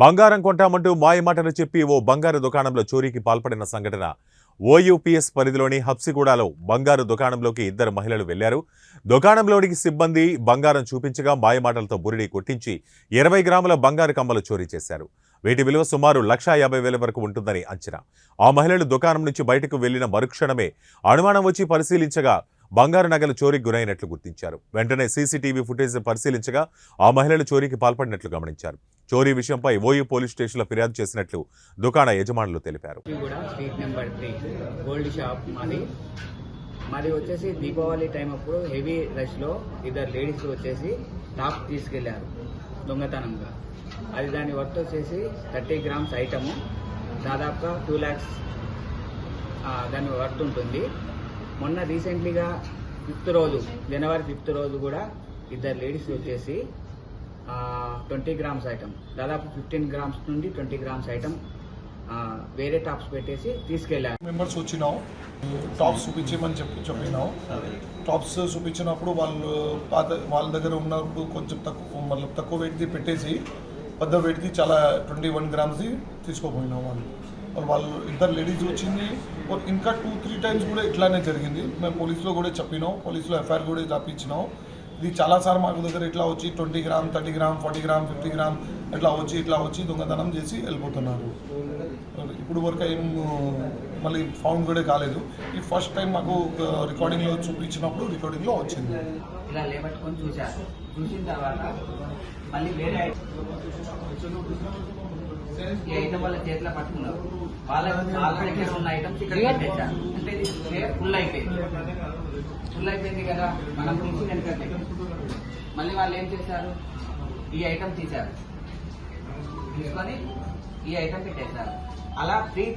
బంగారం కొంటామంటూ మాయమాటలు చెప్పి ఓ బంగారు దుకాణంలో చోరీకి పాల్పడిన సంఘటన. ఓయూపీఎస్ పరిధిలోని హబ్సిగూడలో బంగారు దుకాణంలోకి ఇద్దరు మహిళలు వెళ్ళారు. దుకాణంలోనికి సిబ్బంది బంగారం చూపించగా మాయమాటలతో బురిడి కొట్టించి ఇరవై గ్రాముల బంగారు కమ్మలు చోరీ చేశారు. వీటి విలువ సుమారు లక్షా యాభై వేల వరకు ఉంటుందని అంచనా. ఆ మహిళలు దుకాణం నుంచి బయటకు వెళ్ళిన మరుక్షణమే అనుమానం వచ్చి పరిశీలించగా బంగారు నగలు చోరీకి గురైనట్లు గుర్తించారు. వెంటనే సీసీటీవీ ఫుటేజ్ పరిశీలించగా ఆ మహిళలు చోరీకి పాల్పడినట్లు గమనించారు. చోరీ విషయంపై ఓయూ పోలీస్ స్టేషన్లో ఫిర్యాదు చేసినట్లు దుకాణ యజమానులు తెలిపారు. ఇది కూడా స్ట్రీట్ నెంబర్ గోల్డ్ షాప్ మాది. మాది వచ్చేసి దీపావళి టైం అప్పుడు హెవీ రష్లో ఇద్దరు లేడీస్ వచ్చేసి టాప్ తీసుకెళ్ళారు దొంగతనంగా. అది దాని వర్త్ వచ్చేసి థర్టీ గ్రామ్స్ ఐటము దాదాపుగా టూ ల్యాక్స్ దాని వర్త్ ఉంటుంది. మొన్న రీసెంట్లీగా ఫిఫ్త్ రోజు జనవరి ఫిఫ్త్ రోజు కూడా ఇద్దరు లేడీస్ వచ్చేసి ట్వంటీ గ్రామ్స్ ఐటమ్. దాదాపు ఫిఫ్టీన్ గ్రామ్స్ నుండి ట్వంటీ గ్రామ్స్ ఐటమ్ వేరే టాప్స్ పెట్టేసి తీసుకెళ్ళారు మెంబర్స్ వచ్చినాం టాప్స్ చూపించమని చెప్పి చెప్పినాం టాప్స్ చూపించినప్పుడు వాళ్ళు పాత వాళ్ళ దగ్గర ఉన్నప్పుడు కొంచెం తక్కువ మళ్ళీ తక్కువ వెయిట్ది పెట్టేసి పెద్ద వెయిట్ది చాలా ట్వంటీ వన్ గ్రామ్స్ది తీసుకోపోయినాం వాళ్ళు. వాళ్ళు ఇద్దరు లేడీస్ వచ్చింది. ఓ- ఇంకా టూ త్రీ టైమ్స్ కూడా ఇట్లానే జరిగింది. మేము పోలీసులో కూడా చెప్పినాం. పోలీసులో ఎఫ్ఐఆర్ కూడా రాపించినాం. ఇది చాలాసార్లు మాకు దగ్గర ఇట్లా వచ్చి twenty gram thirty gram forty gram fifty gram ఇట్లా వచ్చి ఇట్లా వచ్చి దొంగతనం చేసి వెళ్ళిపోతున్నారు. ఇప్పుడు వరకు ఏం మళ్ళీ ఫౌండ్ కూడా కాలేదు. ఈ ఫస్ట్ టైం మాకు రికార్డింగ్లో చూపించినప్పుడు రికార్డింగ్లో వచ్చింది. ఇలా లేబట్టుకొని చూశారు. చూసిన తర్వాత మళ్ళీ వేరే ఈ ఐటమ్ వాళ్ళ చేతిలో పట్టుకున్నారు. వాళ్ళ వాళ్ళ దగ్గర ఉన్న ఐటమ్స్ ఇక్కడ పెట్టేశారు అంటే ఇది ఫుల్ అయిపోయింది. ఫుల్ అయిపోయింది కదా మనం తీసి వెనకట్టే మళ్ళీ వాళ్ళు ఏం చేశారు? ఈ ఐటమ్ తీశారు. తీసుకొని ఈ ఐటమ్ పెట్టేశారు. అలా త్రీ